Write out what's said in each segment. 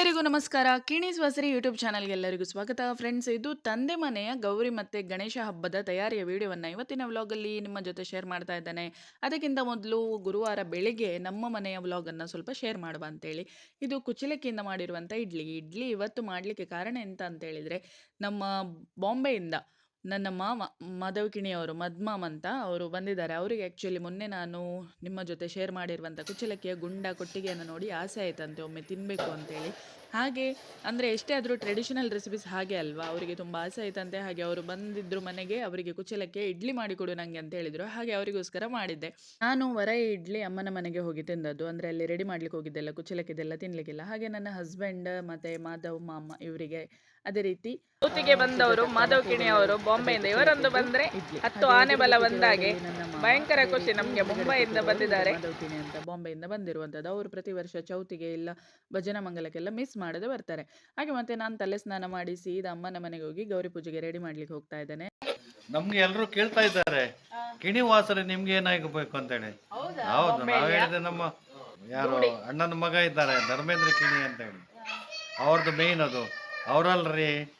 ಎಲ್ಲರಿಗೂ ನಮಸ್ಕಾರ. ಕಿಣಿ ವಸರಿ ಯೂಟ್ಯೂಬ್ ಚಾನಲ್ಗೆ ಎಲ್ಲರಿಗೂ ಸ್ವಾಗತ. ಫ್ರೆಂಡ್ಸ್, ಇದು ತಂದೆ ಮನೆಯ ಗೌರಿ ಮತ್ತು ಗಣೇಶ ಹಬ್ಬದ ತಯಾರಿಯ ವಿಡಿಯೋವನ್ನು ಇವತ್ತಿನ ವ್ಲಾಗಲ್ಲಿ ನಿಮ್ಮ ಜೊತೆ ಶೇರ್ ಮಾಡ್ತಾ ಇದ್ದಾನೆ. ಅದಕ್ಕಿಂತ ಮೊದಲು ಗುರುವಾರ ಬೆಳಿಗ್ಗೆ ನಮ್ಮ ಮನೆಯ ವ್ಲಾಗನ್ನು ಸ್ವಲ್ಪ ಶೇರ್ ಮಾಡುವ ಅಂತೇಳಿ. ಇದು ಕುಚಲಕ್ಕಿಯಿಂದ ಮಾಡಿರುವಂಥ ಇಡ್ಲಿ. ಇಡ್ಲಿ ಇವತ್ತು ಮಾಡಲಿಕ್ಕೆ ಕಾರಣ ಎಂತ ಅಂತ ಹೇಳಿದರೆ ನಮ್ಮ ಬಾಂಬೆಯಿಂದ ನನ್ನ ಮಾವ ಕಿಣಿಯವರು ಮದ್ಮಾಮ್ ಅಂತ ಅವರು ಬಂದಿದ್ದಾರೆ. ಅವರಿಗೆ ಆ್ಯಕ್ಚುಲಿ ಮೊನ್ನೆ ನಾನು ನಿಮ್ಮ ಜೊತೆ ಶೇರ್ ಮಾಡಿರುವಂಥ ಕುಚ್ಚಲಕ್ಕಿಯ ಗುಂಡ ಕೊಟ್ಟಿಗೆಯನ್ನು ನೋಡಿ ಆಸೆ ಆಯ್ತಂತೆ, ಒಮ್ಮೆ ತಿನ್ನಬೇಕು ಅಂತೇಳಿ. ಹಾಗೆ ಅಂದರೆ ಎಷ್ಟೇ ಆದರೂ ಟ್ರೆಡಿಷನಲ್ ರೆಸಿಪೀಸ್ ಹಾಗೆ ಅಲ್ವಾ? ಅವರಿಗೆ ತುಂಬ ಆಸೆ ಆಯ್ತಂತೆ. ಹಾಗೆ ಅವರು ಬಂದಿದ್ದರು ಮನೆಗೆ, ಅವರಿಗೆ ಕುಚ್ಚಲಕ್ಕಿ ಇಡ್ಲಿ ಮಾಡಿಕೊಡು ನನಗೆ ಅಂತ ಹೇಳಿದರು. ಹಾಗೆ ಅವರಿಗೋಸ್ಕರ ಮಾಡಿದ್ದೆ. ನಾನು ವರ ಇಡ್ಲಿ ಅಮ್ಮನ ಮನೆಗೆ ಹೋಗಿ ತಿಂದದ್ದು. ಅಂದರೆ ಅಲ್ಲಿ ರೆಡಿ ಮಾಡ್ಲಿಕ್ಕೆ ಹೋಗಿದ್ದೆಲ್ಲ ಕುಚ್ಚಲಕ್ಕಿದೆಲ್ಲ ತಿನ್ನಲಿಕ್ಕಿಲ್ಲ ಹಾಗೆ ನನ್ನ ಹಸ್ಬೆಂಡ್ ಮತ್ತು ಮಾಧವ್ ಮಾಮ ಇವರಿಗೆ ಅದೇ ರೀತಿ ಊತಿಗೆ ಬಂದವರು ಮಾಧವ್ ಕಿಣಿ ಅವರು ಬಾಂಬೆಯಿಂದ ಇವರೊಂದು ಬಂದ್ರೆ ಹತ್ತು ಆನೆ ಬಲ ಬಂದಾಗೆ ಭಯಂಕರ ಖುಷಿ ನಮ್ಗೆ ಮುಂಬೈಯಿಂದ ಬಂದಿದ್ದಾರೆ. ಮಾಧವತಿನಿ ಅಂತ ಬಾಂಬೆಯಿಂದ ಬಂದಿರುವಂತದ್ದು. ಅವರು ಪ್ರತಿ ವರ್ಷ ಚೌತಿಗೆ ಇಲ್ಲ ಭಜನಾ ಮಂಗಲಕ್ಕೆಲ್ಲ ಮಿಸ್ ಮಾಡದೆ ಬರ್ತಾರೆ. ಹಾಗೆ ಮತ್ತೆ ನಾನು ತಲೆ ಸ್ನಾನ ಮಾಡಿ ಸೀದಾ ಅಮ್ಮನ ಮನೆಗೆ ಹೋಗಿ ಗೌರಿ ಪೂಜೆಗೆ ರೆಡಿ ಮಾಡ್ಲಿಕ್ಕೆ ಹೋಗ್ತಾ ಇದ್ದೇನೆ. ನಮ್ಗೆ ಎಲ್ಲರೂ ಕೇಳ್ತಾ ಇದ್ದಾರೆ ಕಿಣಿ ವಾಸನೆ ನಿಮ್ಗೆ ಏನಾಗಬೇಕು ಅಂತೇಳಿ. ಹೌದು? ನಾವು ಹೇಳಿದೆ ನಮ್ಮ ಯಾರು ಅಣ್ಣನ ಮಗ ಇದ್ದಾರೆ ಧರ್ಮೇಂದ್ರ ಕಿಣಿ ಅಂತ ಹೇಳಿ ಅವ್ರದ್ದು ಮೇನ್ ಅದು. ಅವರಲ್ರಿ.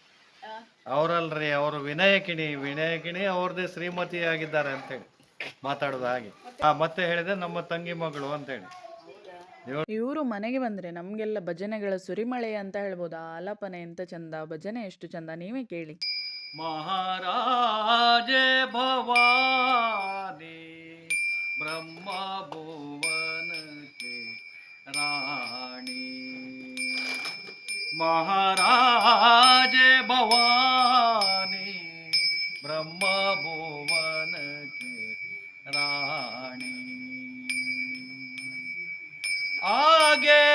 ಅವರಲ್ರಿ ಅವರು ವಿನಾಯಕಿಣಿ ವಿನಾಯಕಿಣಿ ಅವ್ರದೇ ಕಿಣಿ ಅವ್ರದ್ದೇ ಶ್ರೀಮತಿ ಆಗಿದ್ದಾರೆ ಅಂತೇಳಿ ಮಾತಾಡೋದು ಹಾಗೆ. ಆ, ಮತ್ತೆ ಹೇಳಿದೆ ನಮ್ಮ ತಂಗಿ ಮಗಳು ಅಂತೇಳಿ. ಇವರು ಮನೆಗೆ ಬಂದರೆ ನಮಗೆಲ್ಲ ಭಜನೆಗಳ ಸುರಿಮಳೆ ಅಂತ ಹೇಳ್ಬೋದು. ಆ ಆಲಾಪನೆ ಎಂತ ಚಂದ ಭಜನೆ ಎಷ್ಟು ಚಂದ ನೀವೇ ಕೇಳಿ. ಮಹಾರಾಜೆ ಭವಾನಿ ಬ್ರಹ್ಮ ಭುವನಕ್ಕೆ ರಾಣಿ. महाराज भवानी, ब्रह्म भुवन के रानी आगे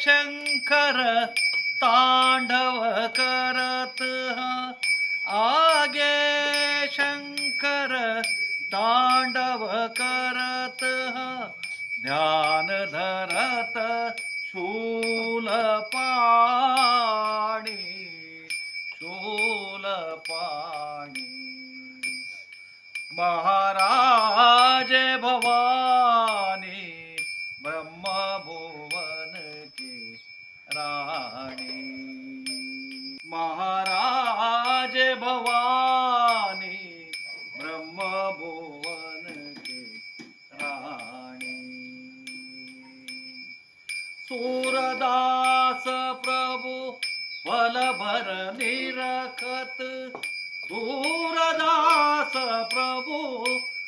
शंकर तांडव करत आगे शंकर तांडव करत ध्यान धर पाणी शूल पाणी. महाराज भवानी ब्रह्म भुवन की महाराज प्रभु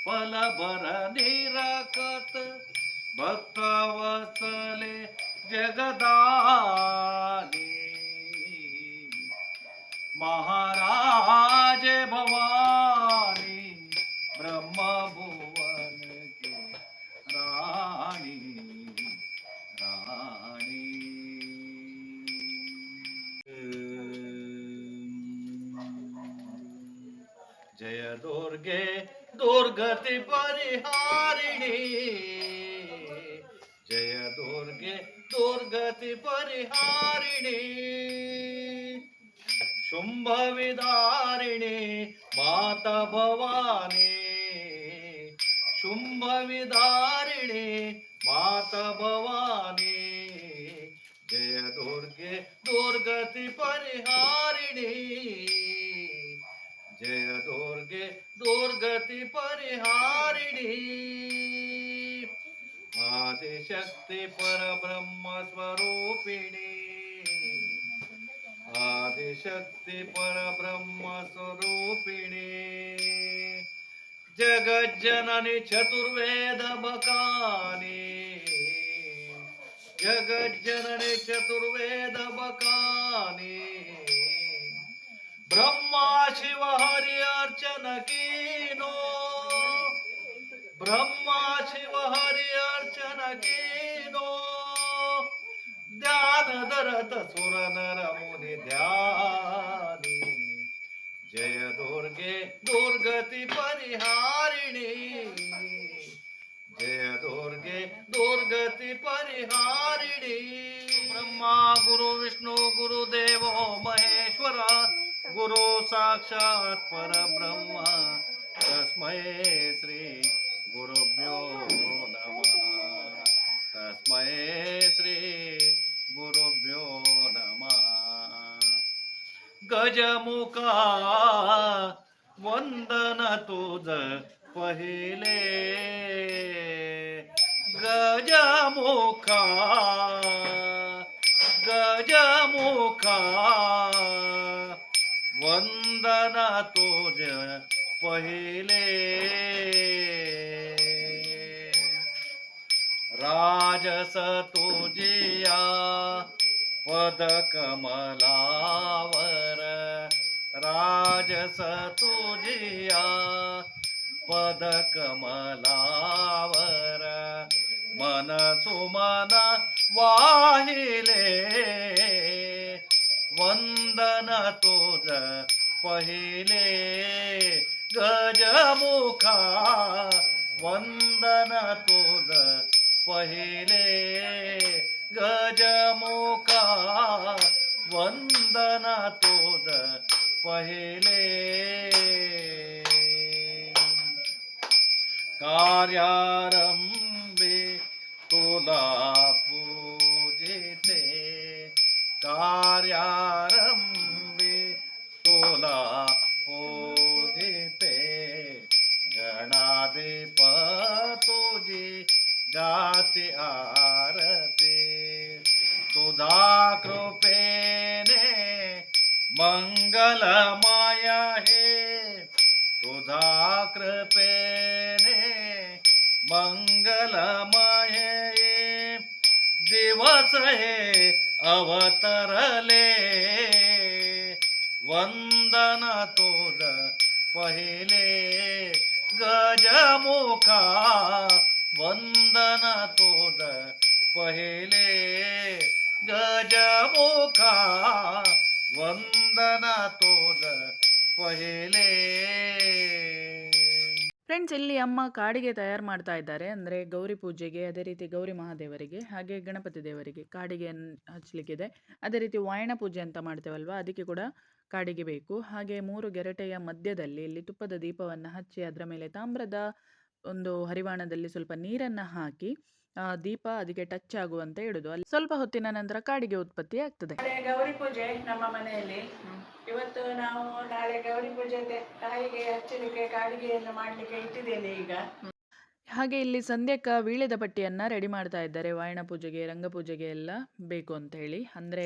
फल भर निरकत भक्त वसले जगदाले महाराज भवान जय दुर्गे दुर्गति परिहारिणी जय दुर्गे दुर्गति परिहारिणी शुंभ विदारिणी माता भवानी। शुंभ विदारिणी माता भवानी। जय दुर्गे दुर्गति परिहारिणी जय दुर्गे, दुर्गति परिहारिणी। आदिशक्ति परब्रह्म स्वरूपिणी। आदिशक्ति परब्रह्म स्वरूपिणी। जगज्जननि चतुर्वेद बकानि जगज्जननि चतुर्वेद बकानि ब्रह्मा शिव हरि अर्चन कीनो। ब्रह्मा शिव हरि अर्चन कीनो। ध्यान धरत सुर नर मुनि ध्यानी। जय दुर्गे दुर्गति परिहारिणी। जय दुर्गे दुर्गति परिहारिणी। ब्रह्मा, गुरु, विष्णु, गुरुदेवो, महेश्वर गुरु साक्षात् परब्रह्म तस्मै श्री गुरुभ्यो नमः। तस्मै श्री गुरुभ्यो गजमुख वंदन तुझ पहिले। गजमुखा गजमुखा वंदना तुझ पहिले. राजस तुझिया पद कमलावर. राजस तुझिया पद कमलावर. मन सुमन वाहिले. वंदन तुझ पहिले गजमुखा वंदन तुझ पहिले गजमुखा वंदन तुझ पहिले कार्यारंभे तुला पूजिते कार्यारंभे तुला पूजिते गणाधिप तुझी गाते आरते. तुझा कृपेने मंगलमय हे तुझा कृपेने मंगल हे दिवस हे अवतरले. वंदन तुझ पहिले गजमुखा वंदन तुझ पहिले गजमुखा वंदन तुझ पहिले ಫ್ರೆಂಡ್ಸ್ ಇಲ್ಲಿ ಅಮ್ಮ ಕಾಡಿಗೆ ತಯಾರು ಮಾಡ್ತಾ ಇದ್ದಾರೆ ಅಂದರೆ ಗೌರಿ ಪೂಜೆಗೆ ಅದೇ ರೀತಿ ಗೌರಿ ಮಹಾದೇವರಿಗೆ ಹಾಗೆ ಗಣಪತಿ ದೇವರಿಗೆ ಕಾಡಿಗೆ ಅನ್- ಹಚ್ಚಲಿಕ್ಕಿದೆ ಅದೇ ರೀತಿ ವಾಯನ ಪೂಜೆ ಅಂತ ಮಾಡ್ತೇವಲ್ವ ಅದಕ್ಕೆ ಕೂಡ ಕಾಡಿಗೆ ಬೇಕು. ಹಾಗೆ ಮೂರು ಗೆರಟೆಯ ಮಧ್ಯದಲ್ಲಿ ಇಲ್ಲಿ ತುಪ್ಪದ ದೀಪವನ್ನು ಹಚ್ಚಿ ಅದರ ಮೇಲೆ ತಾಮ್ರದ ಒಂದು ಹರಿವಾಣದಲ್ಲಿ ಸ್ವಲ್ಪ ನೀರನ್ನು ಹಾಕಿ ಆ, ದೀಪ ಅದಕ್ಕೆ ಟಚ್ ಆಗುವಂತೆ ಇಡುದು. ಅಲ್ಲಿ ಸ್ವಲ್ಪ ಹೊತ್ತಿನ ನಂತರ ಕಾಡಿಗೆ ಉತ್ಪತ್ತಿ ಆಗ್ತದೆ. ಗೌರಿ ಪೂಜೆ ನಮ್ಮ ಮನೆಯಲ್ಲಿ. ಇವತ್ತು ನಾವು ನಾಳೆ ಗೌರಿ ಪೂಜೆ ತಾಯಿಗೆ ಹಚ್ಚಲಿಕ್ಕೆ ಕಾಡಿಗೆಯನ್ನು ಮಾಡಲಿಕ್ಕೆ ಇಟ್ಟಿದ್ದೇನೆ ಈಗ. ಹಾಗೆ ಇಲ್ಲಿ ಸಂಧ್ಯಕ್ಕ ವೀಳ್ಯದ ಪಟ್ಟಿಯನ್ನು ರೆಡಿ ಮಾಡ್ತಾ ಇದ್ದಾರೆ. ವಾಯಣ ಪೂಜೆಗೆ ರಂಗಪೂಜೆಗೆ ಎಲ್ಲ ಬೇಕು ಅಂತ ಹೇಳಿ. ಅಂದರೆ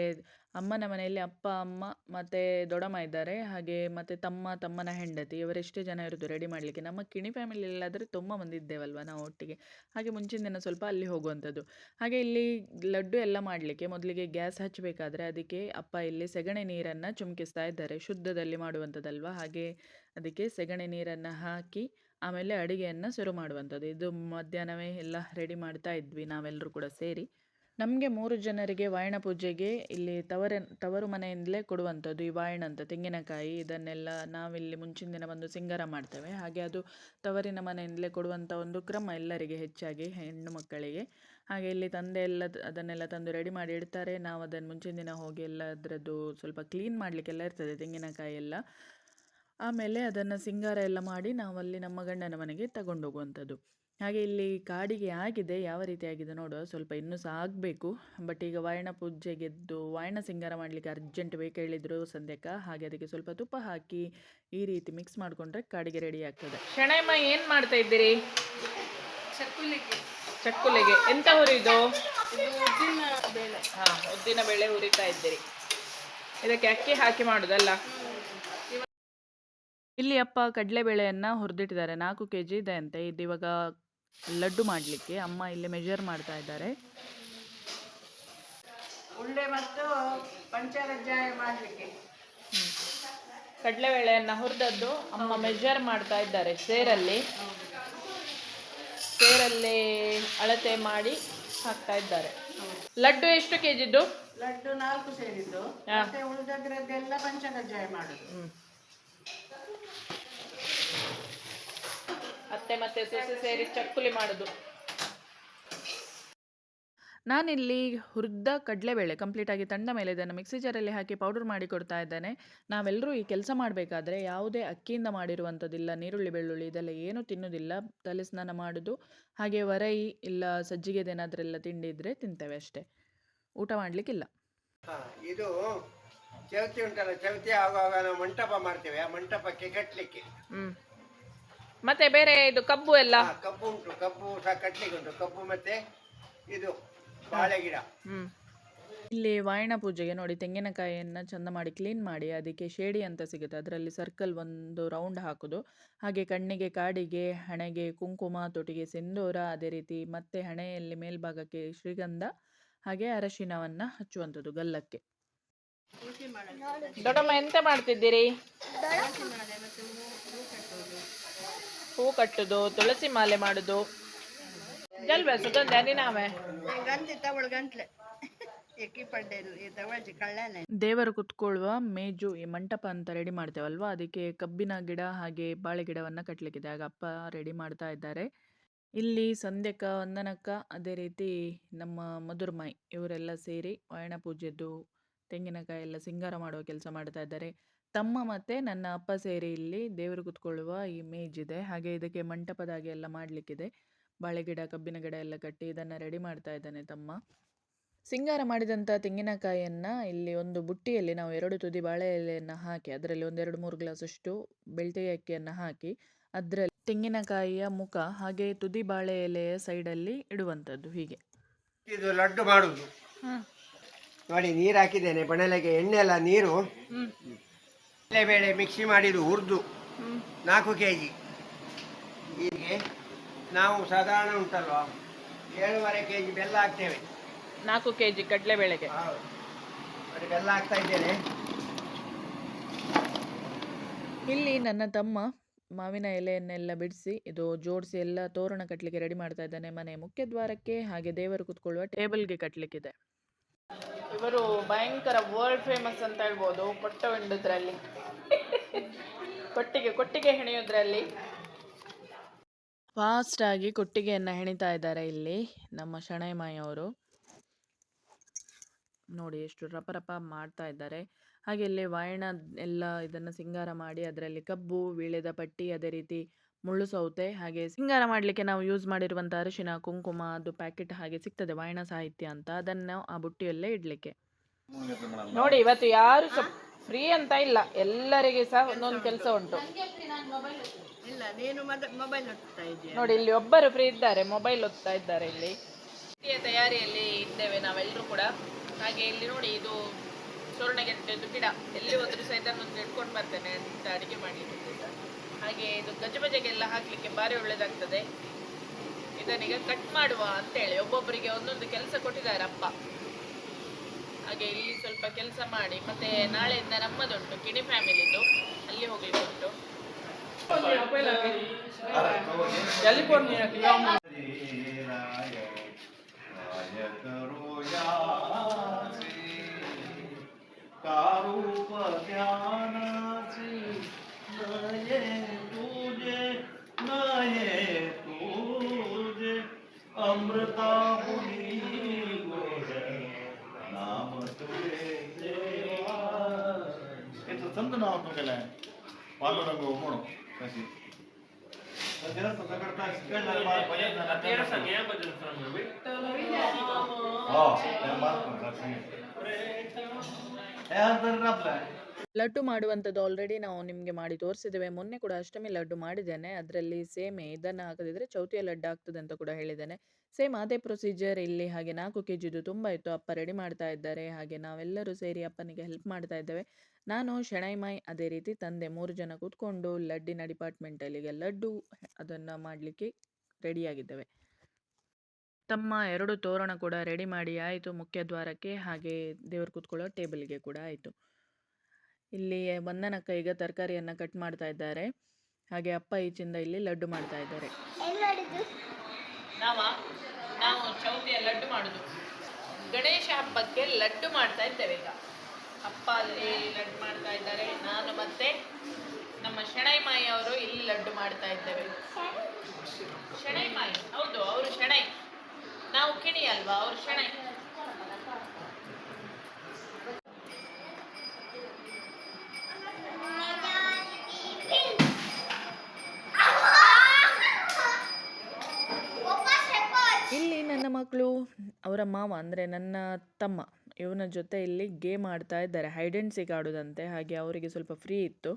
ಅಮ್ಮನ ಮನೆಯಲ್ಲಿ ಅಪ್ಪ, ಅಮ್ಮ ಮತ್ತು ದೊಡ್ಡಮ್ಮ ಇದ್ದಾರೆ. ಹಾಗೆ ಮತ್ತು ತಮ್ಮ, ತಮ್ಮನ ಹೆಂಡತಿ, ಇವರೆಷ್ಟೇ ಜನ ಇರೋದು ರೆಡಿ ಮಾಡಲಿಕ್ಕೆ. ನಮ್ಮ ಕಿಣಿ ಫ್ಯಾಮಿಲಿಯಲ್ಲಾದರೆ ತುಂಬ ಮಂದಿ ಇದ್ದೇವಲ್ವ ನಾವು ಒಟ್ಟಿಗೆ? ಹಾಗೆ ಮುಂಚಿನ ದಿನ ಸ್ವಲ್ಪ ಅಲ್ಲಿ ಹೋಗುವಂಥದ್ದು. ಹಾಗೆ ಇಲ್ಲಿ ಲಡ್ಡು ಎಲ್ಲ ಮಾಡಲಿಕ್ಕೆ ಮೊದಲಿಗೆ ಗ್ಯಾಸ್ ಹಚ್ಚಬೇಕಾದ್ರೆ ಅದಕ್ಕೆ ಅಪ್ಪ ಇಲ್ಲಿ ಸೆಗಣೆ ನೀರನ್ನು ಚುಮಕಿಸ್ತಾ ಇದ್ದಾರೆ. ಶುದ್ಧದಲ್ಲಿ ಮಾಡುವಂಥದ್ದಲ್ವ? ಹಾಗೆ ಅದಕ್ಕೆ ಸೆಗಣೆ ನೀರನ್ನು ಹಾಕಿ ಆಮೇಲೆ ಅಡುಗೆಯನ್ನು ಶುರು ಮಾಡುವಂಥದ್ದು. ಇದು ಮಧ್ಯಾಹ್ನವೇ ಎಲ್ಲ ರೆಡಿ ಮಾಡ್ತಾ ಇದ್ವಿ ನಾವೆಲ್ಲರೂ ಕೂಡ ಸೇರಿ. ನಮಗೆ ಮೂರು ಜನರಿಗೆ ವಾಯಣ ಪೂಜೆಗೆ ಇಲ್ಲಿ ತವರ, ತವರು ಮನೆಯಿಂದಲೇ ಕೊಡುವಂಥದ್ದು ಈ ವಾಯಣ ಅಂತ, ತೆಂಗಿನಕಾಯಿ ಇದನ್ನೆಲ್ಲ ನಾವಿಲ್ಲಿ ಮುಂಚಿನ ದಿನ ಬಂದು ಸಿಂಗಾರ ಮಾಡ್ತೇವೆ. ಹಾಗೆ ಅದು ತವರಿನ ಮನೆಯಿಂದಲೇ ಕೊಡುವಂಥ ಒಂದು ಕ್ರಮ ಎಲ್ಲರಿಗೆ ಹೆಚ್ಚಾಗಿ ಹೆಣ್ಣು ಮಕ್ಕಳಿಗೆ. ಹಾಗೆ ಇಲ್ಲಿ ತಂದೆ ಎಲ್ಲ ಅದನ್ನೆಲ್ಲ ತಂದು ರೆಡಿ ಮಾಡಿ ಇಡ್ತಾರೆ. ನಾವು ಅದನ್ನು ಮುಂಚಿನ ದಿನ ಹೋಗಿ ಎಲ್ಲ ಅದರದ್ದು ಸ್ವಲ್ಪ ಕ್ಲೀನ್ ಮಾಡಲಿಕ್ಕೆಲ್ಲ ಇರ್ತದೆ ತೆಂಗಿನಕಾಯಿ ಎಲ್ಲ. ಆಮೇಲೆ ಅದನ್ನು ಸಿಂಗಾರ ಎಲ್ಲ ಮಾಡಿ ನಾವಲ್ಲಿ ನಮ್ಮ ಗಂಡನ ಮನೆಗೆ ತಗೊಂಡೋಗುವಂಥದ್ದು. ಹಾಗೆ ಇಲ್ಲಿ ಕಾಡಿಗೆ ಆಗಿದೆ ಯಾವ ರೀತಿ ಆಗಿದೆ ನೋಡುವ ಸ್ವಲ್ಪ ಇನ್ನೂ ಸಹ ಆಗಬೇಕು ಬಟ್ ಈಗ ವಾಯನ ಪೂಜೆಗೆದ್ದು ವಾಯಣ ಸಿಂಗಾರ ಮಾಡಲಿಕ್ಕೆ ಅರ್ಜೆಂಟ್ ಬೇಕು ಹೇಳಿದ್ರು ಸಂಧ್ಯಕ ಹಾಗೆ ಅದಕ್ಕೆ ಸ್ವಲ್ಪ ತುಪ್ಪ ಹಾಕಿ ಈ ರೀತಿ ಮಿಕ್ಸ್ ಮಾಡಿಕೊಂಡ್ರೆ ಕಾಡಿಗೆ ರೆಡಿ ಆಗ್ತದೆ. ಶಣೈಮ ಏನು ಮಾಡ್ತಾ ಇದ್ದೀರಿ? ಚಕ್ಕುಲಿಗೆ. ಎಂತ ಹುರಿದು ಹಾ ಉದ್ದಿನ ಬೇಳೆ ಹುರಿತಾ ಇದ್ದೀರಿ. ಇದಕ್ಕೆ ಅಕ್ಕಿ ಹಾಕಿ ಮಾಡುದಲ್ಲ? ಇಲ್ಲಿ ಅಪ್ಪ ಕಡಲೆಬೇಳೆಯನ್ನು ಹುರಿದಿಟ್ಟಿದ್ದಾರೆ. ನಾಲ್ಕು ಕೆ ಜಿ ಇದೆ ಅಂತೆ. ಇದು ಇವಾಗ ಲಡ್ಡು ಮಾಡಲಿಕ್ಕೆ. ಅಮ್ಮ ಇಲ್ಲಿ ಮೆಜರ್ ಮಾಡ್ತಾ ಇದ್ದಾರೆ. ಉಳ್ಳೆ ಮತ್ತು ಪಂಚಕಜ್ಜಾಯ ಮಾಡಲಿಕ್ಕೆ. ಕಡಲೆಬೇಳೆಯನ್ನು ಹುರಿದದ್ದು ಅಮ್ಮ ಮೆಜರ್ ಮಾಡ್ತಾ ಇದ್ದಾರೆ ಸೇರಲ್ಲಿ. ಸೇರಲ್ಲಿ ಅಳತೆ ಮಾಡಿ ಹಾಕ್ತಾ ಇದ್ದಾರೆ. ಲಡ್ಡು ಎಷ್ಟು ಕೆಜಿದ್ದು? ಲಡ್ಡು ನಾಲ್ಕು ಸೇರಿದ್ದು. ಉಳಿದದ್ರದ್ದೆಲ್ಲ ಪಂಚಕಜ್ಜಾಯ ಮಾಡುದು. ಅತ್ತೆ ಮತ್ತೆ ಸೊಸೆ ಸೇರಿ ಚಕ್ಕುಲಿ ಮಾಡುದು. ನಾನಿಲ್ಲಿ ಹುರಿದ ಕಡಲೆಬೇಳೆ ಕಂಪ್ಲೀಟಾಗಿ ತಂಡ ಮೇಲೆ ಇದನ್ನು ಮಿಕ್ಸಿ ಜಾರಲ್ಲಿ ಹಾಕಿ ಪೌಡರ್ ಮಾಡಿ ಕೊಡ್ತಾ ಇದ್ದೇನೆ. ನಾವೆಲ್ಲರೂ ಈ ಕೆಲಸ ಮಾಡಬೇಕಾದ್ರೆ ಯಾವುದೇ ಅಕ್ಕಿಯಿಂದ ಮಾಡಿರುವಂಥದ್ದಿಲ್ಲ ನೀರುಳ್ಳಿ ಬೆಳ್ಳುಳ್ಳಿ ಇದೆಲ್ಲ ಏನೂ ತಿನ್ನೋದಿಲ್ಲ ತಲೆ ಸ್ನಾನ ಮಾಡೋದು. ಹಾಗೆ ವರೈ ಇಲ್ಲ ಸಜ್ಜಿಗೆದೇನಾದ್ರೆಲ್ಲ ತಿಂಡಿ ಇದ್ದರೆ ತಿಂತೇವೆ ಅಷ್ಟೇ. ಊಟ ಮಾಡಲಿಕ್ಕಿಲ್ಲ. ಇದು ಚೌತಿ ಉಂಟಲ್ಲ ಚೌತಿ ಆಗುವಾಗ ನಾವು ಮಂಟಪ ಮಾಡ್ತೇವೆ ಆ ಮಂಟಪಕ್ಕೆ ಕಟ್ಟಲಿಕ್ಕೆ ಹ್ಮ್. ಮತ್ತೆ ಬೇರೆ ಇದು ಕಬ್ಬು ಎಲ್ಲ? ಕಬ್ಬು ಉಂಟು ಕಬ್ಬು ಸಹ ಕಟ್ಟಲಿಕ್ಕೆ ಉಂಟು. ಕಬ್ಬು ಮತ್ತೆ ಇದು ಬಾಳೆ ಗಿಡ. ಹ್ಮ್. ಇಲ್ಲಿ ವಾಯಣ ಪೂಜೆಗೆ ನೋಡಿ ತೆಂಗಿನಕಾಯಿಯನ್ನು ಚಂದ ಮಾಡಿ ಕ್ಲೀನ್ ಮಾಡಿ ಅದಕ್ಕೆ ಶೇಡಿ ಅಂತ ಸಿಗುತ್ತೆ. ಅದರಲ್ಲಿ ಸರ್ಕಲ್ ಒಂದು ರೌಂಡ್ ಹಾಕೋದು. ಹಾಗೆ ಕಣ್ಣಿಗೆ ಕಾಡಿಗೆ ಹಣೆಗೆ ಕುಂಕುಮ ತೊಟಿಗೆ ಸಿಂಧೂರ ಅದೇ ರೀತಿ ಮತ್ತೆ ಹಣೆಯಲ್ಲಿ ಮೇಲ್ಭಾಗಕ್ಕೆ ಶ್ರೀಗಂಧ ಹಾಗೆ ಅರಶಿನವನ್ನು ಹಚ್ಚುವಂಥದ್ದು ಗಲ್ಲಕ್ಕೆ. ದೊಡ್ಡಮ್ಮ, ಎಂತ ಮಾಡ್ತಿದ್ದೀರಿ? ಹೂ ಕಟ್ಟುದು, ತುಳಸಿ ಮಾಲೆ ಮಾಡುದು. ದೇವರು ಕುತ್ಕೊಳ್ಳುವ ಮೇಜು ಈ ಮಂಟಪ ಅಂತ ರೆಡಿ ಮಾಡ್ತೇವಲ್ವಾ? ಅದಕ್ಕೆ ಕಬ್ಬಿನ ಗಿಡ ಹಾಗೆ ಬಾಳೆ ಗಿಡವನ್ನ ಕಟ್ಟಲಿಕ್ಕಿದೆ ಆಗ ಅಪ್ಪ ರೆಡಿ ಮಾಡ್ತಾ ಇದ್ದಾರೆ. ಇಲ್ಲಿ ಸಂಧ್ಯಕ್ಕ, ವಂದನಕ್ಕ, ಅದೇ ರೀತಿ ನಮ್ಮ ಮಧುರ್ಮಾಯಿ ಇವರೆಲ್ಲ ಸೇರಿ ವಾಯಣ ಪೂಜೆದ್ದು ತೆಂಗಿನಕಾಯಿ ಎಲ್ಲ ಸಿಂಗಾರ ಮಾಡುವ ಕೆಲಸ ಮಾಡ್ತಾ ಇದ್ದಾರೆ. ತಮ್ಮ ಮತ್ತೆ ನನ್ನ ಅಪ್ಪ ಸೇರಿ ಇಲ್ಲಿ ದೇವರು ಕುತ್ಕೊಳ್ಳುವ ಈ ಮೇಜ್ ಇದೆ. ಹಾಗೆ ಇದಕ್ಕೆ ಮಂಟಪದ ಹಾಗೆ ಎಲ್ಲ ಮಾಡಲಿಕ್ಕಿದೆ. ಬಾಳೆ ಗಿಡ ಕಬ್ಬಿನ ಗಿಡ ಎಲ್ಲ ಕಟ್ಟಿ ಇದನ್ನು ರೆಡಿ ಮಾಡ್ತಾ ಇದ್ದಾನೆ ತಮ್ಮ. ಸಿಂಗಾರ ಮಾಡಿದಂಥ ತೆಂಗಿನಕಾಯಿಯನ್ನು ಇಲ್ಲಿ ಒಂದು ಬುಟ್ಟಿಯಲ್ಲಿ ನಾವು ಎರಡು ತುದಿ ಬಾಳೆ ಎಲೆಯನ್ನು ಹಾಕಿ ಅದರಲ್ಲಿ ಒಂದೆರಡು ಮೂರು ಗ್ಲಾಸಷ್ಟು ಬೆಳ್ತಿಗೆ ಅಕ್ಕಿಯನ್ನು ಹಾಕಿ ಅದರಲ್ಲಿ ತೆಂಗಿನಕಾಯಿಯ ಮುಖ ಹಾಗೆ ತುದಿ ಬಾಳೆ ಎಲೆಯ ಸೈಡಲ್ಲಿ ಇಡುವಂಥದ್ದು ಹೀಗೆ. ಇದು ಲಡ್ಡು ಮಾಡುದು. ನೋಡಿ ನೀರು ಹಾಕಿದ್ದೇನೆ. ಬಣಲೆಗೆ ಎಣ್ಣೆ ಎಲ್ಲ ನೀರು. ಬೇಳೆ ಮಿಕ್ಸಿ ಮಾಡಿದ್ದು ಹುರಿದು ನಾಲ್ಕು ಕೆ ಜಿ ಹೀಗೆ ನಾವು ಸಾಧಾರಣ ಉಂಟಲ್ವಾ? ಏಳುವರೆ ಕೆ ಜಿ ಬೆಲ್ಲ ಹಾಕ್ತೇವೆ. ನಾಲ್ಕು ಕೆಜಿ ಕಡಲೆಬೇಳೆಗೆ. ಹೌದು. ನೋಡಿ ಬೆಲ್ಲ ಹಾಕ್ತಾ ಇದ್ದೇನೆ. ಇಲ್ಲಿ ನನ್ನ ತಮ್ಮ ಮಾವಿನ ಎಲೆಯನ್ನೆಲ್ಲ ಬಿಡಿಸಿ ಇದು ಜೋಡಿಸಿ ಎಲ್ಲ ತೋರಣ ಕಟ್ಟಲಿಕ್ಕೆ ರೆಡಿ ಮಾಡ್ತಾ ಇದ್ದಾನೆ. ಮನೆ ಮುಖ್ಯ ದ್ವಾರಕ್ಕೆ ಹಾಗೆ ದೇವರು ಕುತ್ಕೊಳ್ಳುವ ಟೇಬಲ್ಗೆ ಕಟ್ಟಲಿಕ್ಕಿದೆ ಇವರು ಭಯಂಕರ ವರ್ಲ್ಡ್ ಫೇಮಸ್ ಅಂತ ಹೇಳ್ಬೋದು ಕೊಟ್ಟ ಹಿಂಡುದ್ರಲ್ಲಿ ಕೊಟ್ಟಿಗೆ ಕೊಟ್ಟಿಗೆ ಹೆಣೆಯೋದ್ರಲ್ಲಿ. ಆಗಿ ಕೊಟ್ಟಿಗೆಯನ್ನು ಹೆಣಿತಾ ಇದ್ದಾರೆ ಇಲ್ಲಿ ನಮ್ಮ ಶಣೈಮಾಯಿ ಅವರು. ನೋಡಿ ಎಷ್ಟು ರಪ ರಪ ಮಾಡ್ತಾ ಇದ್ದಾರೆ. ಹಾಗೆ ಇಲ್ಲಿ ವಾಯಣ ಎಲ್ಲ ಇದನ್ನು ಸಿಂಗಾರ ಮಾಡಿ, ಅದರಲ್ಲಿ ಕಬ್ಬು, ವೀಳ್ಯದ ಪಟ್ಟಿ, ಅದೇ ರೀತಿ ಮುಳ್ಳು ಸೌತೆ ಹಾಗೆ ಸಿಂಗಾರ ಮಾಡಲಿಕ್ಕೆ ನಾವು ಯೂಸ್ ಮಾಡಿರುವಂಥ ಅರಿಶಿನ ಕುಂಕುಮ ಅದು ಪ್ಯಾಕೆಟ್ ಹಾಗೆ ಸಿಗ್ತದೆ ವಾಯಣ ಸಾಹಿತ್ಯ ಅಂತ. ಅದನ್ನು ಆ ಬುಟ್ಟಿಯಲ್ಲೇ ಇಡಲಿಕ್ಕೆ. ನೋಡಿ ಇವತ್ತು ಯಾರು ಫ್ರೀ ಅಂತ ಇಲ್ಲ. ಎಲ್ಲರಿಗೆ ಸಹ ಒಂದೊಂದು ಕೆಲಸ ಉಂಟು. ನೋಡಿ ಇಲ್ಲಿ ಒಬ್ಬರು ಫ್ರೀ ಇದ್ದಾರೆ ಮೊಬೈಲ್ ಓದ್ತಾ ಇದ್ದಾರೆ ಇಲ್ಲಿ. ತಯಾರಿಯಲ್ಲಿ ಇದ್ದೇವೆ ನಾವೆಲ್ಲರೂ ಕೂಡ. ಹಾಗೆ ಇಲ್ಲಿ ನೋಡಿ ಇದು ಸುವರ್ಣಗೆಡ್ಡೆದು ಗಿಡ. ಎಲ್ಲಿ ಹೋದ್ರೂ ಸಹ ಇದನ್ನು ಇಟ್ಕೊಂಡು ಬರ್ತೇನೆ ಅಂತ ಅಡಿಗೆ ಮಾಡಲಿಕ್ಕೆ ಹಾಗೆ ಇದು ಗಜಬಜಗೆಲ್ಲ ಹಾಕ್ಲಿಕ್ಕೆ ಬಾರಿ ಒಳ್ಳೆದಾಗ್ತದೆ ಇದನ್ನೀಗ ಕಟ್ ಮಾಡುವ ಅಂತ ಹೇಳಿ ಒಬ್ಬೊಬ್ಬರಿಗೆ ಒಂದೊಂದು ಕೆಲಸ ಕೊಟ್ಟಿದ್ದಾರೆ ಅಪ್ಪ ಹಾಗೆ ಇಲ್ಲಿ ಸ್ವಲ್ಪ ಕೆಲಸ ಮಾಡಿ ಮತ್ತೆ ನಾಳೆಯಿಂದ ನಮ್ಮದುಂಟು ಕಿಣಿ ಫ್ಯಾಮಿಲಿದು ಅಲ್ಲಿ ಹೋಗ್ಲಿಕ್ಕೆ ಉಂಟು ಕಾರೂಪ ಧ್ಯಾನ नम्रता मुनि नाम એ તો સંત ના હતો પેલા પાલો રંગો ઉમણો પછી હા ಲಡ್ಡು ಮಾಡುವಂಥದ್ದು ಆಲ್ರೆಡಿ ನಾವು ನಿಮಗೆ ಮಾಡಿ ತೋರಿಸಿದ್ದೇವೆ. ಮೊನ್ನೆ ಕೂಡ ಅಷ್ಟಮಿ ಲಡ್ಡು ಮಾಡಿದ್ದೇನೆ. ಅದರಲ್ಲಿ ಸೇಮ್, ಇದನ್ನು ಹಾಕದಿದ್ರೆ ಚೌತಿಯ ಲಡ್ಡು ಆಗ್ತದೆ ಅಂತ ಕೂಡ ಹೇಳಿದ್ದೇನೆ. ಸೇಮ್ ಅದೇ ಪ್ರೊಸೀಜರ್ ಇಲ್ಲಿ ಹಾಗೆ ನಾಲ್ಕು ಕೆ ಜಿದು ತುಂಬ ಇತ್ತು. ಅಪ್ಪ ರೆಡಿ ಮಾಡ್ತಾ ಇದ್ದಾರೆ. ಹಾಗೆ ನಾವೆಲ್ಲರೂ ಸೇರಿ ಅಪ್ಪನಿಗೆ ಹೆಲ್ಪ್ ಮಾಡ್ತಾ ಇದ್ದೇವೆ. ನಾನು ಶೆಣೈಮಾಯಿ ಅದೇ ರೀತಿ ತಂದೆ ಮೂರು ಜನ ಕೂತ್ಕೊಂಡು ಲಡ್ಡಿನ ಡಿಪಾರ್ಟ್ಮೆಂಟಲ್ಲಿಗೆ ಲಡ್ಡು ಅದನ್ನು ಮಾಡಲಿಕ್ಕೆ ರೆಡಿಯಾಗಿದ್ದೇವೆ ತಮ್ಮ ಎರಡು ತೋರಣ ಕೂಡ ರೆಡಿ ಮಾಡಿ ಆಯಿತು. ಮುಖ್ಯದ್ವಾರಕ್ಕೆ ಹಾಗೆ ದೇವರು ಕೂತ್ಕೊಳ್ಳೋ ಟೇಬಲ್ಗೆ ಕೂಡ ಆಯಿತು. ಇಲ್ಲಿ ವಂದನಕ್ಕ ಈಗ ತರಕಾರಿಯನ್ನು ಕಟ್ ಮಾಡ್ತಾ ಇದ್ದಾರೆ. ಹಾಗೆ ಅಪ್ಪ ಈಚಿಂದ ಇಲ್ಲಿ ಲಡ್ಡು ಮಾಡ್ತಾ ಇದ್ದಾರೆ. ನಾವ ನಾವು ಚೌತಿಯ ಲಡ್ಡು ಮಾಡುದು. ಗಣೇಶ ಹಬ್ಬಕ್ಕೆ ಲಡ್ಡು ಮಾಡ್ತಾ ಇದ್ದೇವೆ ಈಗ. ಅಪ್ಪ ಅಲ್ಲಿ ಲಡ್ಡು ಮಾಡ್ತಾ ಇದ್ದಾರೆ. ನಾನು ಮತ್ತೆ ನಮ್ಮ ಶೆಣೈಮಾಯಿ ಅವರು ಇಲ್ಲಿ ಲಡ್ಡು ಮಾಡ್ತಾ ಇದ್ದೇವೆ. ಶೆಣೈಮಾಯಿ ಹೌದು ಅವರು ಶೆಣೈ. ನಾವು ಕಿಣಿ ಅಲ್ವಾ ಅವರು ಶೆಣೈ. ಅವರ ಮಾವ ಅಂದರೆ ನನ್ನ ತಮ್ಮ, ಇವನ ಜೊತೆ ಇಲ್ಲಿ ಗೇಮ್ ಆಡ್ತಾ ಇದ್ದಾರೆ. ಹೈಡ್ ಆ್ಯಂಡ್ ಸೀಕ್ ಆಡೋದಂತೆ. ಹಾಗೆ ಅವರಿಗೆ ಸ್ವಲ್ಪ ಫ್ರೀ ಇತ್ತು.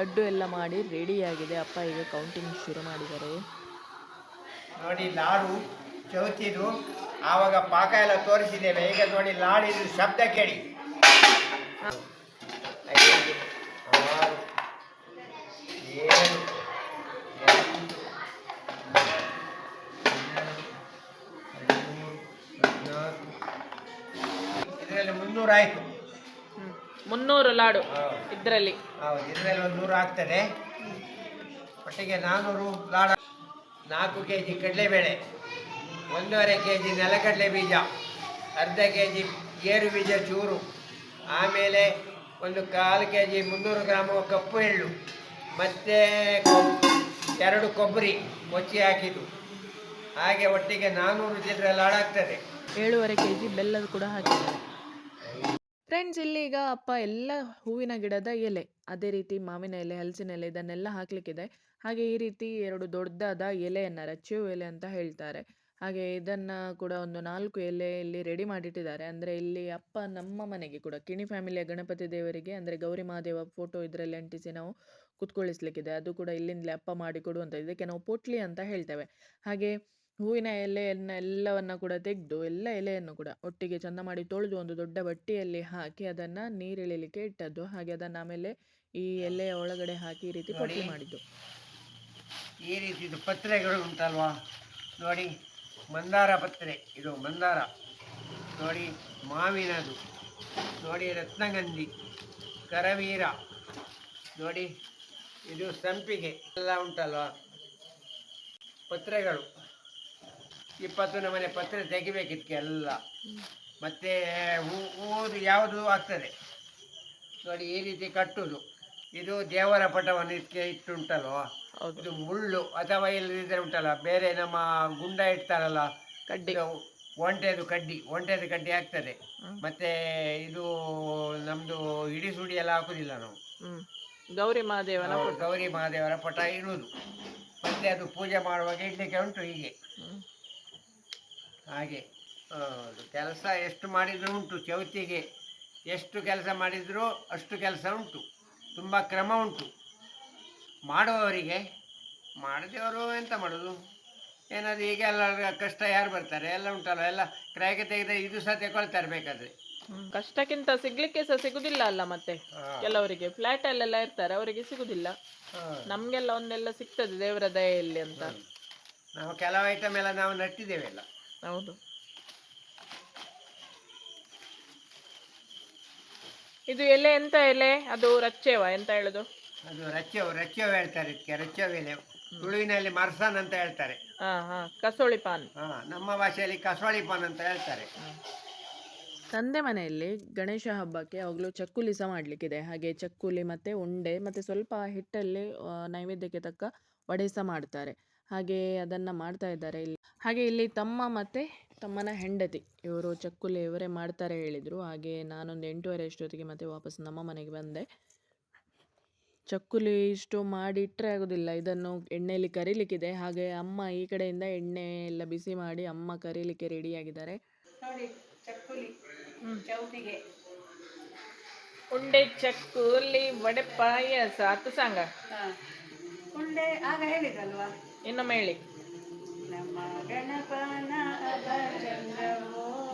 ಲಡ್ಡು ಎಲ್ಲ ಮಾಡಿ ರೆಡಿಯಾಗಿದೆ ಅಪ್ಪ ಈಗ ಕೌಂಟಿಂಗ್ ಶುರು ಮಾಡಿದ್ದಾರೆ. ನೋಡಿ, ಲಾಡು ಚೌತಿದು. ಆವಾಗ ಪಾಕ ಎಲ್ಲ ತೋರಿಸಿದ್ದೇವೆ. ಈಗ ನೋಡಿ, ಲಾಡಿದು ಶಬ್ದ ಕೇಳಿ. ಆರು ಏಳು ಇದರಲ್ಲಿ ಮುನ್ನೂರು ಆಯಿತು ಮುನ್ನೂರು ಲಾಡು ಇದರಲ್ಲಿ. ಹೌದು. ಇದರಲ್ಲಿ ಒಂದು ನೂರು ಆಗ್ತದೆ. ಒಟ್ಟಿಗೆ ನಾನ್ನೂರು ಲಾಡ. ನಾಲ್ಕು ಕೆ ಜಿ ಕಡಲೆಬೇಳೆ ಒಂದೂವರೆ ಕೆ ಜಿ ನೆಲಗಡಲೆ ಬೀಜ ಅರ್ಧ ಕೆ ಜಿ ಗೇರು ಬೀಜ ಚೂರು ಆಮೇಲೆ ಒಂದು ಕಾಲು ಕೆ ಜಿ ಮುನ್ನೂರು ಗ್ರಾಮ್ ಕಪ್ಪು ಎಳ್ಳು ಮತ್ತು ಎರಡು ಕೊಬ್ಬರಿ ಮೊಚ್ಚಿ ಹಾಕಿದ್ದು. ಹಾಗೆ ಒಟ್ಟಿಗೆ ನಾನ್ನೂರು ಜಿಲ್ಲೆ ಲಾಡಾಗ್ತದೆ ಏಳುವರೆ ಕೆ ಜಿ ಬೆಲ್ಲದ ಕೂಡ ಹಾಕಿದ್ದಾರೆ. ಫ್ರೆಂಡ್ಸ್ ಇಲ್ಲಿ ಈಗ ಅಪ್ಪ ಎಲ್ಲ ಹೂವಿನ ಗಿಡದ ಎಲೆ, ಅದೇ ರೀತಿ ಮಾವಿನ ಎಲೆ, ಹಲಸಿನ ಎಲೆ ಇದನ್ನೆಲ್ಲ ಹಾಕ್ಲಿಕ್ಕಿದೆ. ಹಾಗೆ ಈ ರೀತಿ ಎರಡು ದೊಡ್ಡದಾದ ಎಲೆಯನ್ನು ರಚ್ಚು ಎಲೆ ಅಂತ ಹೇಳ್ತಾರೆ. ಹಾಗೆ ಇದನ್ನು ಕೂಡ ಒಂದು ನಾಲ್ಕು ಎಲೆ ಇಲ್ಲಿ ರೆಡಿ ಮಾಡಿಟ್ಟಿದ್ದಾರೆ. ಅಂದರೆ ಇಲ್ಲಿ ಅಪ್ಪ ನಮ್ಮ ಮನೆಗೆ ಕೂಡ, ಕಿಣಿ ಫ್ಯಾಮಿಲಿಯ ಗಣಪತಿ ದೇವರಿಗೆ, ಅಂದರೆ ಗೌರಿ ಮಹಾದೇವ ಫೋಟೋ ಇದರಲ್ಲಿ ಅಂಟಿಸಿ ನಾವು ಕುತ್ಕೊಳ್ಳಿಸ್ಲಿಕ್ಕಿದೆ ಅದು ಕೂಡ ಇಲ್ಲಿಂದಲೇ ಅಪ್ಪ ಮಾಡಿ ಕೊಡುವಂಥದ್ದು ಇದಕ್ಕೆ ನಾವು ಪೋಟ್ಲಿ ಅಂತ ಹೇಳ್ತೇವೆ. ಹಾಗೆ ಹೂವಿನ ಎಲೆಯನ್ನು ಎಲ್ಲವನ್ನು ಕೂಡ ತೆಗೆದು ಎಲ್ಲ ಎಲೆಯನ್ನು ಕೂಡ ಒಟ್ಟಿಗೆ ಚಂದ ಮಾಡಿ ತೊಳೆದು ಒಂದು ದೊಡ್ಡ ಬಟ್ಟೆಯಲ್ಲಿ ಹಾಕಿ ಅದನ್ನು ನೀರಿಳಿಲಿಕ್ಕೆ ಇಟ್ಟದ್ದು. ಹಾಗೆ ಅದನ್ನು ಆಮೇಲೆ ಈ ಎಲೆಯ ಒಳಗಡೆ ಹಾಕಿ ಈ ರೀತಿ ಪಟ್ಟಿ ಮಾಡಿದ್ದು. ಈ ರೀತಿ ಇದು ಪತ್ರೆಗಳು ಉಂಟಲ್ವಾ? ನೋಡಿ ಮಂದಾರ ಪತ್ರೆ. ಇದು ಮಂದಾರ. ನೋಡಿ ಮಾವಿನದು. ನೋಡಿ ರತ್ನಗಂಧಿ ಕರವೀರ. ನೋಡಿ ಇದು ಸಂಪಿಗೆ. ಎಲ್ಲ ಉಂಟಲ್ವಾ? ಪತ್ರೆಗಳು. ಇಪ್ಪತ್ತು ನಮನೆ ಪತ್ರೆ ತೆಗಿಬೇಕಿತ್ತು ಎಲ್ಲ. ಮತ್ತೆ ಹೂ ಹೂದು ಯಾವುದು ಆಗ್ತದೆ? ನೋಡಿ ಈ ರೀತಿ ಕಟ್ಟುವುದು ಇದು ದೇವರ ಪಟವನ್ನು ಇದಕ್ಕೆ ಇಟ್ಟುಂಟಲ್ವಾ? ಇದು ಮುಳ್ಳು ಅಥವಾ ಇಲ್ಲದಿದ್ದರೆ ಉಂಟಲ್ಲ? ಬೇರೆ ನಮ್ಮ ಗುಂಡ ಇಡ್ತಾರಲ್ಲ ಕಡ್ಡಿ. ಒಂಟೆದು ಕಡ್ಡಿ ಒಂಟೆದು ಕಡ್ಡಿ ಆಗ್ತದೆ. ಮತ್ತೆ ಇದು ನಮ್ದು ಇಡಿ ಸುಡಿ ಎಲ್ಲ ಹಾಕುದಿಲ್ಲ ನಾವು. ಗೌರಿ ಮಹಾದೇವನ ಗೌರಿ ಮಹಾದೇವರ ಪಟ ಇಡುವುದು ಮತ್ತೆ ಅದು ಪೂಜೆ ಮಾಡುವಾಗ ಇಡ್ಲಿಕ್ಕೆ ಉಂಟು ಹೀಗೆ. ಹಾಗೆ ಕೆಲಸ ಎಷ್ಟು ಮಾಡಿದರೂ ಉಂಟು ಚೌತಿಗೆ. ಎಷ್ಟು ಕೆಲಸ ಮಾಡಿದರೂ ಅಷ್ಟು ಕೆಲಸ ಉಂಟು. ತುಂಬ ಕ್ರಮ ಉಂಟು. ಮಾಡುವವರಿಗೆ ಮಾಡದವರು ಎಂತ ಮಾಡೋದು? ಏನಾದರೂ ಈಗ ಎಲ್ಲ ಕಷ್ಟ ಯಾರು ಬರ್ತಾರೆ? ಎಲ್ಲ ಉಂಟಲ್ಲ ಎಲ್ಲ ಕ್ರಯಕ್ಕೆ ತೆಗೆದ ಇದು ಸಹ ತಗೊಳ್ತಾರೆ ಬೇಕಾದ್ರೆ. ಕಷ್ಟಕ್ಕಿಂತ ಸಿಗ್ಲಿಕ್ಕೆ ಸಹ ಸಿಗುದಿಲ್ಲ ಅಲ್ಲ ಮತ್ತೆ? ಕೆಲವರಿಗೆ ಫ್ಲಾಟ್ ಅಲ್ಲೆಲ್ಲ ಇರ್ತಾರೆ ಅವರಿಗೆ ಸಿಗುದಿಲ್ಲ. ನಮಗೆಲ್ಲ ಒಂದೆಲ್ಲ ಸಿಗ್ತದೆ ದೇವರ ದಯೆಯಲ್ಲಿ ಅಂತ. ನಾವು ಕೆಲವು ಐಟಮ್ ಎಲ್ಲ ನಾವು ನಟ್ಟಿದ್ದೇವೆ ಎಲ್ಲ ಹೌದು. ಇದು ಎಲೆ ಎಂತ ಎಲೆ? ಅದು ರಚ್ಚೆವ ಎಂತ ಹೇಳುದು? ಅದು ರಚ್ಚೆವು ರಚ್ಚೆವು ಹೇಳ್ತಾರೆ ಇದಕ್ಕೆ ರಚ್ಚೆವು ಎಲೆ. ತುಳುವಿನಲ್ಲಿ ಮರ್ಸನ್ ಅಂತ ಹೇಳ್ತಾರೆ. ಹಾ ಹಾ ಕಸೋಳಿ ಪಾನ್. ಹಾ ನಮ್ಮ ಭಾಷೆಯಲ್ಲಿ ಕಸೋಳಿ ಪಾನ್ ಅಂತ ಹೇಳ್ತಾರೆ. ತಂದೆ ಮನೆಯಲ್ಲಿ ಗಣೇಶ ಹಬ್ಬಕ್ಕೆ ಯಾವಾಗಲೂ ಚಕ್ಕುಲಿ ಸಹ ಮಾಡಲಿಕ್ಕಿದೆ. ಹಾಗೆ ಚಕ್ಕುಲಿ ಮತ್ತು ಉಂಡೆ ಮತ್ತು ಸ್ವಲ್ಪ ಹಿಟ್ಟಲ್ಲಿ ಆ, ನೈವೇದ್ಯಕ್ಕೆ ತಕ್ಕ ವಡೆ ಸಹ ಮಾಡ್ತಾರೆ. ಹಾಗೆ ಅದನ್ನು ಮಾಡ್ತಾ ಇದ್ದಾರೆ ಇಲ್ಲಿ. ಹಾಗೆ ಇಲ್ಲಿ ತಮ್ಮ ಮತ್ತು ತಮ್ಮನ ಹೆಂಡತಿ. ಇವರು ಚಕ್ಕುಲಿ ಇವರೇ ಮಾಡ್ತಾರೆ ಹೇಳಿದರು. ಹಾಗೆ ನಾನೊಂದು ಎಂಟೂವರೆ ಅಷ್ಟೊತ್ತಿಗೆ ಮತ್ತೆ ವಾಪಸ್ ನಮ್ಮ ಮನೆಗೆ ಬಂದೆ. ಚಕ್ಕುಲಿ ಇಷ್ಟು ಮಾಡಿಟ್ಟರೆ ಆಗೋದಿಲ್ಲ. ಇದನ್ನು ಎಣ್ಣೆಯಲ್ಲಿ ಕರಿಲಿಕ್ಕಿದೆ. ಹಾಗೆ ಅಮ್ಮ ಈ ಕಡೆಯಿಂದ ಎಣ್ಣೆ ಎಲ್ಲ ಬಿಸಿ ಮಾಡಿ ಅಮ್ಮ ಕರೀಲಿಕ್ಕೆ ರೆಡಿಯಾಗಿದ್ದಾರೆ ನೋಡಿ ಚಕ್ಕುಲಿ. ಚೌತಿಗೆ. ಉಂಡೆ ಚಕ್ಕುಲಿ ವಡೆ ಪಾಯಸ. ಹತ್ತು ಸಾಂಗ? ಉಂಡೆ ಆಗ ಹೇಳಿದಲ್ವಾ ಇನ್ನೊಮ್ಮೆ ಹೇಳಿ. ನಮ್ಮ ಗಣಪನ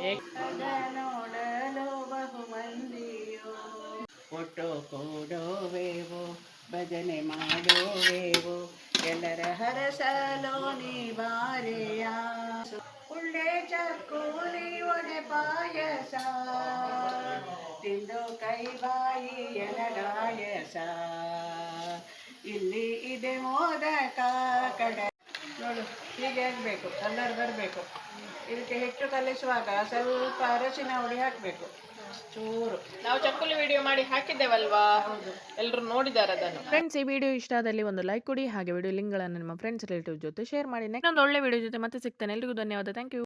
ಹೇಗ್ ಅದ ನೋಡಲು ಬಹು ಮಂದಿಯೋ ಫೋಟೋ ಕೊಡೋವೇವೋ ಭಜನೆ ಮಾಡೋವೇವೋ ಎಲ್ಲರ ಹರಸಲೋ ನೀ ಬಾರೆಯ ಉಳ್ಳೆ ಚಕ್ಕೂಲಿ ಒಡೆ ಪಾಯಸ ತಿಂದು ಕೈ ಬಾಯಿ ಎಲಗಾಯಸ ಇಲ್ಲಿ ಇದೆ ಮೋದಕ ಕಡೆ ನೋಡು. ಹೀಗೆ ಆಗಬೇಕು ಕಲರ್ ಬರಬೇಕು. ಇದಕ್ಕೆ ಹೆಚ್ಚು ಕಲಿಸುವಾಗ ಸ್ವಲ್ಪ ಅರಸಿನ ಹುಡಿ ಹಾಕಬೇಕು. ಚೂರು. ನಾವು ಚಕ್ಕುಲಿ ವಿಡಿಯೋ ಮಾಡಿ ಹಾಕಿದ್ದೇವಲ್ವಾ? ಎಲ್ಲರೂ ನೋಡಿದ್ದಾರೆ ಅದನ್ನು. ಫ್ರೆಂಡ್ಸ್ ಈ ವಿಡಿಯೋ ಇಷ್ಟ ಆದಲ್ಲಿ ಒಂದು ಲೈಕ್ ಕೊಡಿ ಹಾಗೆ ವಿಡಿಯೋ ಲಿಂಕ್ಗಳನ್ನು ನಿಮ್ಮ ಫ್ರೆಂಡ್ಸ್ ರಿಲೇಟಿವ್ ಜೊತೆ ಶೇರ್ ಮಾಡಿ. ನೆಕ್ಸ್ಟ್ ಒಂದು ಒಳ್ಳೆ ವಿಡಿಯೋ ಜೊತೆ ಮತ್ತೆ ಸಿಗ್ತಾನೆ. ಎಲ್ರಿಗೂ ಧನ್ಯವಾದ. Thank you